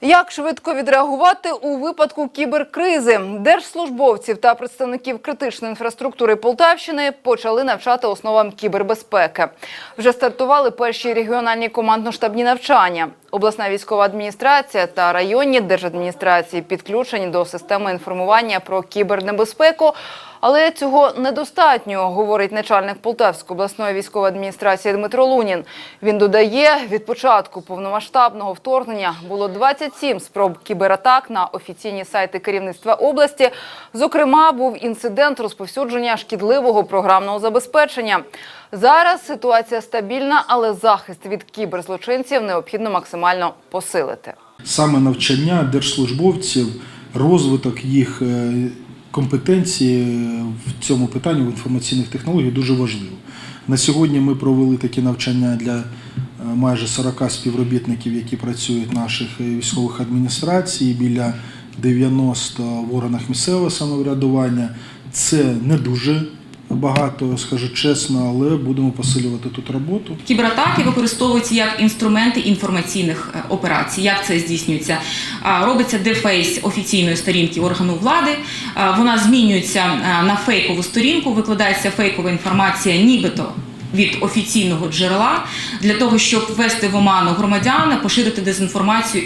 Як швидко відреагувати у випадку кіберкризи? Держслужбовців та представників критичної інфраструктури Полтавщини почали навчати основам кібербезпеки. Вже стартували перші регіональні командно-штабні навчання. Обласна військова адміністрація та районні держадміністрації підключені до системи інформування про кібернебезпеку. Але цього недостатньо, говорить начальник Полтавської обласної військової адміністрації Дмитро Лунін. Він додає, від початку повномасштабного вторгнення було 27 спроб кібератак на офіційні сайти керівництва області. Зокрема, був інцидент розповсюдження шкідливого програмного забезпечення. Зараз ситуація стабільна, але захист від кіберзлочинців необхідно максимально посилити. Саме навчання держслужбовців, розвиток їх е, компетенції в цьому питанні в інформаційних технологіях дуже важливо. На сьогодні ми провели такі навчання для е, майже 40 співробітників, які працюють в наших е, військових адміністрацій, біля 90 в органах місцевого самоврядування. Це не дуже багато, скажу чесно, але будемо посилювати тут роботу. Кібератаки використовуються як інструменти інформаційних е, операцій. Як це здійснюється? Робиться дефейс офіційної сторінки органу влади. Вона змінюється е, на фейкову сторінку, викладається фейкова інформація, нібито. Від офіційного джерела для того, щоб ввести в оману громадян, поширити дезінформацію